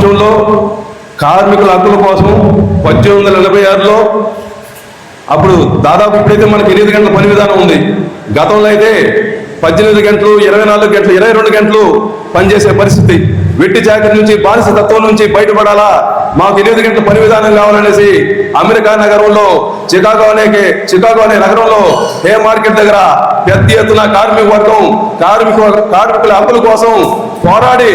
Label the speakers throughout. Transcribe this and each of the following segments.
Speaker 1: ప్రపంచంలో కార్మికుల హక్కుల కోసం పద్దెనిమిది వందల ఎనభై ఆరులో అప్పుడు దాదాపు ఇప్పుడైతే మనకి ఎనిమిది గంటల పని విధానం ఉంది. గతంలో అయితే పద్దెనిమిది గంటలు ఇరవై నాలుగు గంటలు ఇరవై రెండు గంటలు పనిచేసే పరిస్థితి. వెట్టి చాకరి నుంచి బానిస తత్వం నుంచి బయటపడాలా? మాకు ఎనిమిది గంటల పని విధానం కావాలనేసి అమెరికా నగరంలో చికాగో అనే చికాగో అనే నగరంలో హే మార్కెట్ దగ్గర పెద్ద ఎత్తున కార్మిక వర్గం కార్మిక కార్మికుల హక్కుల కోసం పోరాడి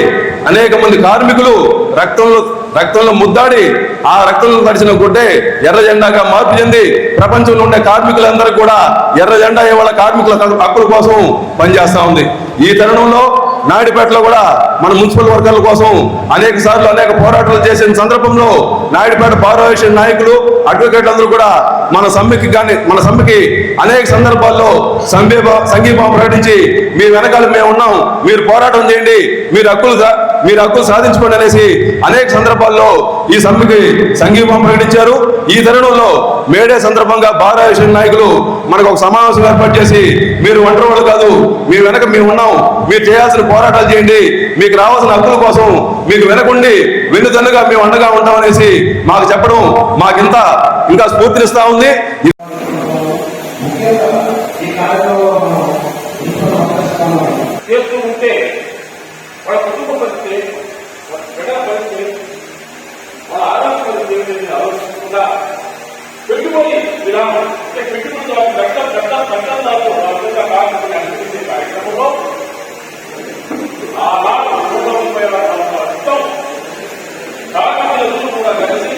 Speaker 1: అనేక మంది కార్మికులు రక్తంలో రక్తంలో ముద్దాడి ఆ రక్తంలో తడిచిన గుడ్డే ఎర్ర జెండాగా మార్పు చెంది ప్రపంచంలో ఉండే కార్మికులందరూ కూడా ఎర్ర జెండా ఇవాళ కార్మికుల హక్కుల కోసం పనిచేస్తా ఉంది. ఈ తరుణంలో నాయుడుపేటలో కూడా మన మున్సిపల్ వర్గాల కోసం అనేక సార్లు అనేక పోరాటాలు చేసిన సందర్భంలో నాయుడుపేట పార్వషన్ నాయకులు అడ్వకేట్లు అందరూ కూడా మన సమ్మెకి కానీ మన సమ్మెకి అనేక సందర్భాల్లో సంఘీభావం ప్రకటించి మీ వెనకాల మేము ఉన్నాం మీరు పోరాటం చేయండి. మీరు హక్కులు మీరు హక్కులు సాధించుకోండి అనేసి అనేక సందర్భాల్లో ఈ సమ్మెకి సంఘీభావం ప్రకటించారు. ఈ తరుణంలో మేడే సందర్భంగా భారతదేశం నాయకులు మనకు ఒక సమావేశం ఏర్పాటు చేసి మీరు ఒంటరి వాళ్ళు కాదు మీ వెనక మేము ఉన్నాం మీరు చేయాల్సిన పోరాటాలు చేయండి మీకు రావాల్సిన హక్కుల కోసం మీకు వెనకుండి వెన్నుదన్నుగా మేము అండగా ఉంటామనేసి మాకు చెప్పడం మాకింత ఇంకా స్ఫూర్తినిస్తా ఉంది
Speaker 2: ముఖ్యంగా ఈ కార్యక్రమంలో మనం ఇంట్లో అవకాశాలను
Speaker 3: చేస్తూ ఉంటే వాళ్ళ కుటుంబ పరిస్థితి వాళ్ళ బిడ్డల పరిస్థితి వాళ్ళ ఆరోగ్య పరిస్థితి ఏమిటి ఆలోచించకుండా పెట్టుబడి అంటే పెద్ద పెద్ద పెద్దదారులు వాళ్ళ కార్మికులు కార్యక్రమంలో ఆ లాభం నూట ముప్పై ఆరు సంవత్సరాల కార్మికులందరూ కూడా కలిసి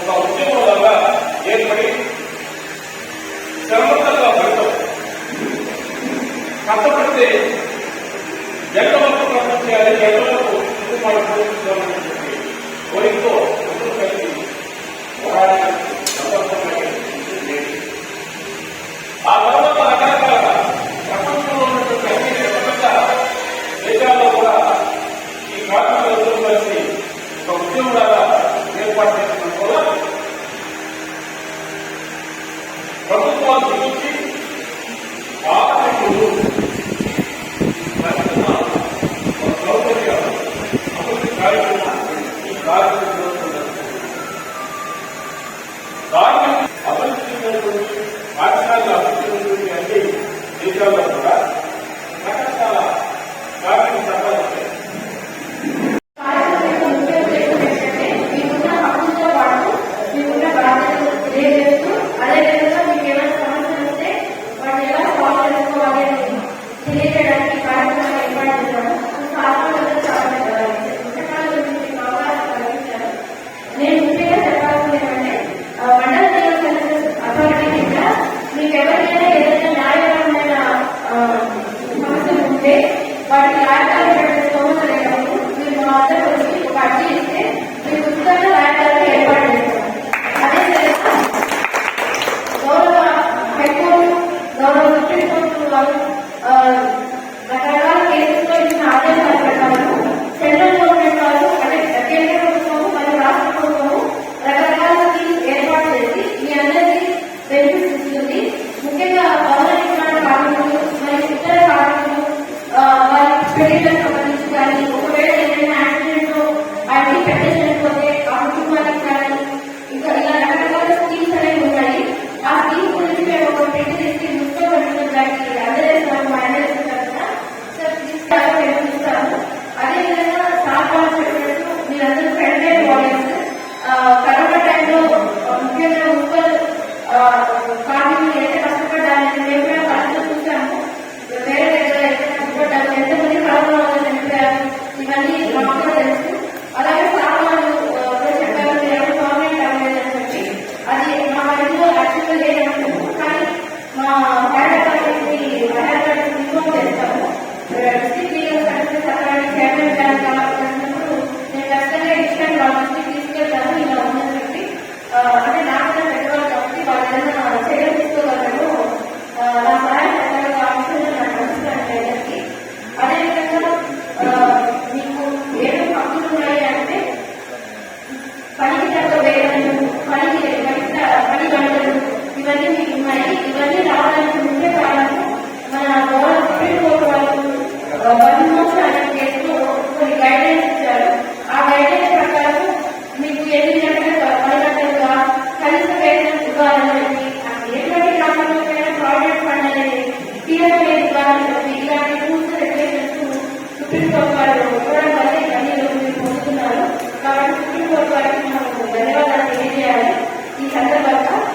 Speaker 3: ఒక ఉద్యమంలాగా ఏర్పడి శ్రమంతంగా పడతాం కష్టపడితే ఎంతవరకు ప్రపంచాలి ఎంతవరకు ప్రభుత్వాలు గురించి కార్మికులు
Speaker 4: మీకున్న Amen. Greater Kevin కాబట్టి సుప్రీంకోర్టు వారికి మనం ధన్యవాదాలు. తెలియజేయాలి ఈ సందర్భంగా